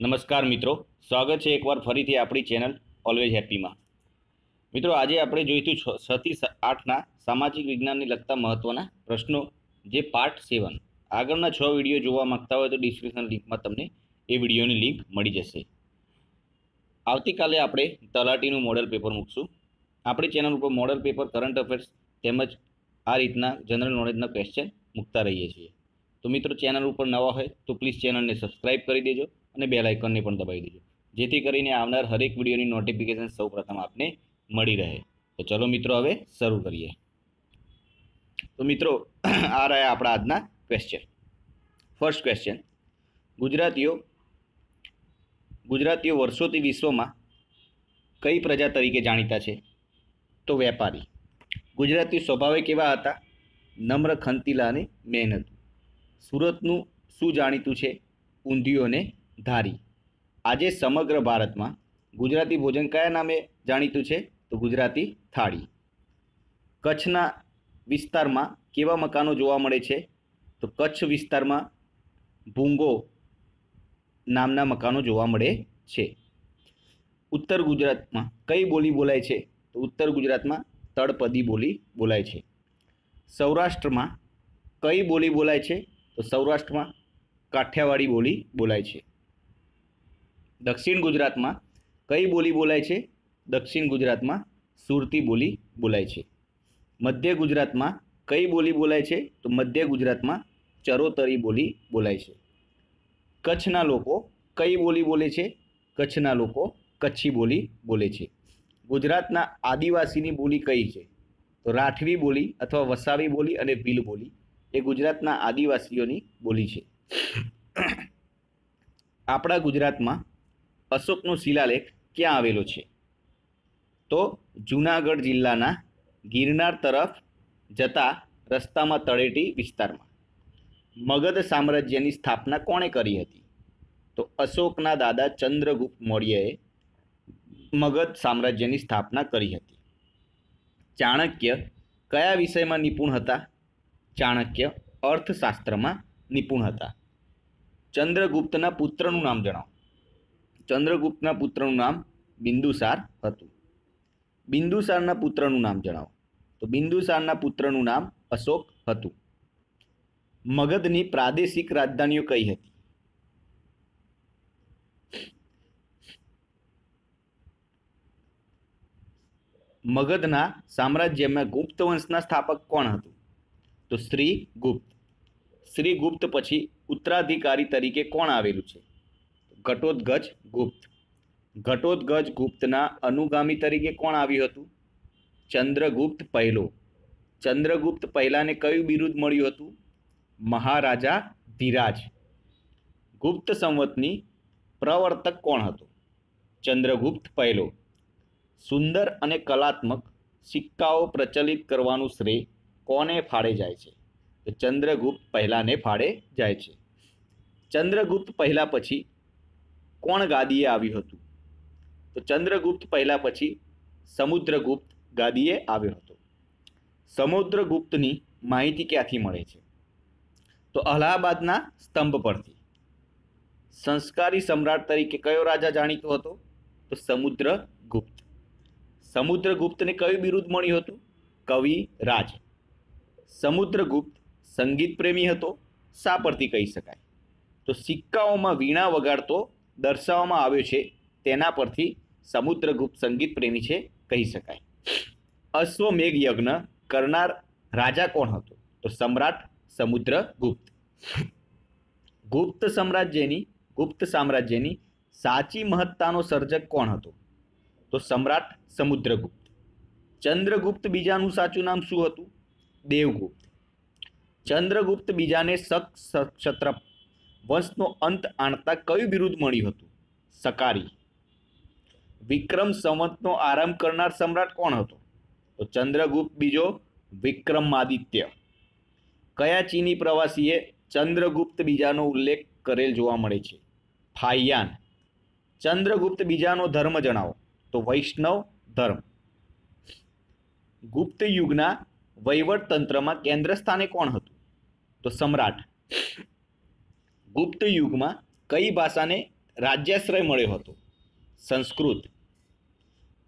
નમસ્કાર મિત્રો. સ્વાગત છે એકવાર ફરીથી આપણી ચેનલ ઓલવેઝ હેપીમાં મિત્રો, આજે આપણે જોઈશું છ છથી આઠના સામાજિક વિજ્ઞાનને લગતા મહત્ત્વના પ્રશ્નો, જે પાર્ટ સેવન આગળના છ વીડિયો જોવા માંગતા હોય તો ડિસ્ક્રિપ્શન લિંકમાં તમને એ વિડીયોની લિંક મળી જશે. આવતીકાલે આપણે તલાટીનું મોડલ પેપર મૂકશું. આપણી ચેનલ ઉપર મોડલ પેપર કરંટ અફેર્સ તેમજ આ રીતના જનરલ નોલેજના ક્વેશ્ચન મૂકતા રહીએ છીએ. તો મિત્રો ચેનલ ઉપર નવા હોય તો પ્લીઝ ચેનલને સબસ્ક્રાઈબ કરી દેજો. અને બેલ આઇકોનને પણ દબાવી દેજો જેથી કરીને આવનાર હરેક વિડીયોની નોટિફિકેશન સૌપ્રથમ આપને મળી રહે. તો ચલો મિત્રો હવે શરૂ કરીએ. તો મિત્રો, આ રહ્યા આપણા આજના ક્વેશ્ચન ફર્સ્ટ ક્વેશ્ચન ગુજરાતીઓ ગુજરાતીઓ વર્ષોથી વિશ્વમાં કઈ પ્રજા તરીકે જાણીતા છે? તો વેપારી. ગુજરાતી સ્વભાવે કેવા હતા? નમ્ર, ખંતીલા અને મહેનતુ. સુરતનું શું જાણીતું છે? ઊંધિયું અને ધારી. આજે સમગ્ર ભારતમાં ગુજરાતી ભોજન કયા નામે જાણીતું છે? તો ગુજરાતી થાળી. કચ્છના વિસ્તારમાં કેવા મકાનો જોવા મળે છે? તો કચ્છ વિસ્તારમાં ભૂંગો નામના મકાનો જોવા મળે છે. ઉત્તર ગુજરાતમાં કઈ બોલી બોલાય છે? તો ઉત્તર ગુજરાતમાં તળપદી બોલી બોલાય છે. સૌરાષ્ટ્રમાં કઈ બોલી બોલાય છે? તો સૌરાષ્ટ્રમાં કાઠિયાવાડી બોલી બોલાય છે. દક્ષિણ ગુજરાતમાં કઈ બોલી બોલાય છે? દક્ષિણ ગુજરાતમાં સુરતી બોલી બોલાય છે. મધ્ય ગુજરાતમાં કઈ બોલી બોલાય છે? તો મધ્ય ગુજરાતમાં ચરોતરી બોલી બોલાય છે. કચ્છના લોકો કઈ બોલી બોલે છે? કચ્છના લોકો કચ્છી બોલી બોલે છે. ગુજરાતના આદિવાસીની બોલી કઈ છે? તો રાઠવી બોલી અથવા વસાવી બોલી અને ભીલ બોલી. એ ગુજરાતના આદિવાસીઓની બોલી છે. આપણા ગુજરાતમાં અશોકનો શિલાલેખ ક્યાં આવેલો છે? તો જૂનાગઢ જિલ્લાના ગિરનાર તરફ જતા રસ્તામાં તળેટી વિસ્તારમાં. મગધ સામ્રાજ્યની સ્થાપના કોણે કરી હતી? તો અશોકના દાદા ચંદ્રગુપ્ત મૌર્યએ મગધ સામ્રાજ્યની સ્થાપના કરી હતી. ચાણક્ય કયા વિષયમાં નિપુણ હતા? ચાણક્ય અર્થશાસ્ત્રમાં નિપુણ હતા. ચંદ્રગુપ્તના પુત્રનું નામ જણાવો. ચંદ્રગુપ્તના પુત્રનું નામ બિંદુસાર હતું. બિંદુસારના પુત્રનું નામ જણાવો. તો બિંદુસારના પુત્રનું નામ અશોક હતું. મગધની પ્રાદેશિક રાજધાનીઓ કઈ હતી? મગધના સામ્રાજ્યમાં ગુપ્ત વંશના સ્થાપક કોણ હતું? તો શ્રી ગુપ્ત. શ્રી ગુપ્ત પછી ઉત્તરાધિકારી તરીકે કોણ આવેલું છે? ઘટોત્કચ ગુપ્ત. ઘટોત્કચ ગુપ્તના અનુગામી તરીકે કોણ આવ્યું હતું? ચંદ્રગુપ્ત પહેલો. ચંદ્રગુપ્ત પહેલાને કયું બિરુદ મળ્યું હતું? મહારાજા ધીરાજ. ગુપ્ત સંવતની પ્રવર્તક કોણ હતો? ચંદ્રગુપ્ત પહેલો. સુંદર અને કલાત્મક સિક્કાઓ પ્રચલિત કરવાનું શ્રેય કોને ફાળે જાય છે? તો ચંદ્રગુપ્ત પહેલાને ફાળે જાય છે. ચંદ્રગુપ્ત પહેલા પછી કોણ ગાદીએ આવ્યું હતું? તો ચંદ્રગુપ્ત પહેલા પછી સમુદ્રગુપ્ત ગાદીએ આવ્યો હતો. સમુદ્રગુપ્તની માહિતી ક્યાંથી મળે છે? તો અલ્હાબાદના સ્તંભ પરથી. સંસ્કારી સમ્રાટ તરીકે કયો રાજા જાણીતો હતો? તો સમુદ્રગુપ્ત. સમુદ્રગુપ્તને કયું બિરુદ મળ્યું હતું? કવિ રાજ. સમુદ્રગુપ્ત સંગીત પ્રેમી હતો, શા પરથી કહી શકાય? તો સિક્કાઓમાં વીણા વગાડતો દર્શાવવામાં આવ્યો છે, તેના પરથી સમુદ્રગુપ્ત સંગીત પ્રેમી છે, કહી શકાય. અશ્વમેઘ યજ્ઞ કરનાર રાજા કોણ હતો? તો સમ્રાટ સમુદ્રગુપ્ત. ગુપ્ત સામ્રાજ્યની ગુપ્ત સામ્રાજ્યની સાચી મહત્તાનો સર્જક કોણ હતો? તો સમ્રાટ સમુદ્રગુપ્ત. ચંદ્રગુપ્ત બીજાનું સાચું નામ શું હતું? દેવગુપ્ત. ચંદ્રગુપ્ત બીજાને શક વંશનો અંત આણતા કયું બિરુદ મળ્યું હતું? સકારી. વિક્રમ સંવતનો આરંભ કરનાર સમ્રાટ કોણ હતો? તો ચંદ્રગુપ્ત બીજો વિક્રમાદિત્ય. કયા ચીની પ્રવાસીએ ચંદ્રગુપ્ત બીજાનો ઉલ્લેખ કરેલ જોવા મળે છે? ફાયયાન ચંદ્રગુપ્ત બીજાનો ધર્મ જણાવો. તો વૈષ્ણવ ધર્મ. ગુપ્ત યુગના વહીવટ તંત્રમાં કેન્દ્ર સ્થાને કોણ હતું? તો સમ્રાટ. ગુપ્ત યુગમાં કઈ ભાષાને રાજ્યાશ્રય મળ્યો હતો? સંસ્કૃત.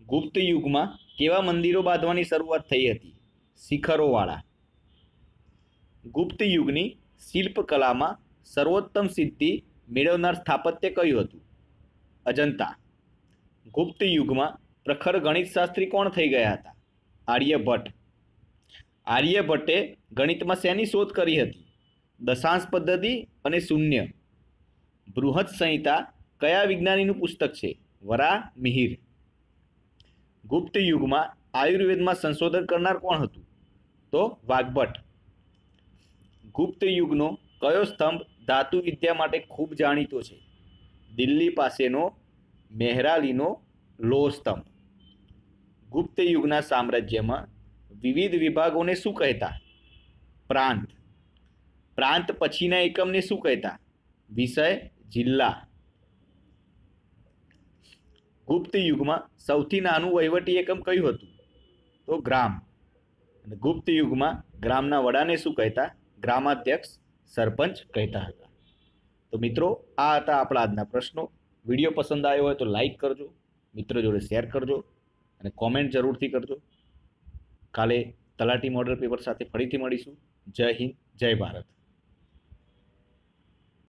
ગુપ્ત યુગમાં કેવા મંદિરો બાંધવાની શરૂઆત થઈ હતી? શિખરોવાળા. ગુપ્ત યુગની શિલ્પકલામાં સર્વોત્તમ સિદ્ધિ મેળવનાર સ્થાપત્ય કયું હતું? અજંતા. ગુપ્ત યુગમાં પ્રખર ગણિતશાસ્ત્રી કોણ થઈ ગયા હતા? આર્યભટ્ટ. આર્યભટ્ટે ગણિતમાં શેની શોધ કરી હતી? દશાંશ પદ્ધતિ અને શૂન્ય. બૃહદ સંહિતા કયા વિજ્ઞાનીનું પુસ્તક છે? વરા, મિહિર. ગુપ્ત યુગમાં આયુર્વેદમાં સંશોધન કરનાર કોણ હતું? તો વાઘભટ્ટ ગુપ્ત યુગનો કયો સ્તંભ ધાતુ વિદ્યા માટે ખૂબ જાણીતો છે? દિલ્હી પાસેનો મહેરાલીનો લોહ સ્તંભ. ગુપ્ત યુગના સામ્રાજ્યમાં વિવિધ વિભાગોને શું કહેતા? પ્રાંત. પ્રાંત પછીના એકમને શું કહેતા? વિષય જિલ્લા. ગુપ્ત યુગમાં સૌથી નાનું વહીવટી એકમ કયું હતું? તો ગ્રામ. અને ગુપ્ત યુગમાં ગ્રામના વડાને શું કહેતા? ગ્રામાધ્યક્ષ, સરપંચ કહેતા હતા. તો મિત્રો, આ હતા આપણા આજના પ્રશ્નો. વીડિયો પસંદ આવ્યો હોય તો લાઈક કરજો, મિત્રો જોડે શેર કરજો, અને કોમેન્ટ જરૂરથી કરજો. કાલે તલાટી મોડલ પેપર સાથે ફરીથી મળીશું. જય હિન્દ, જય ભારત.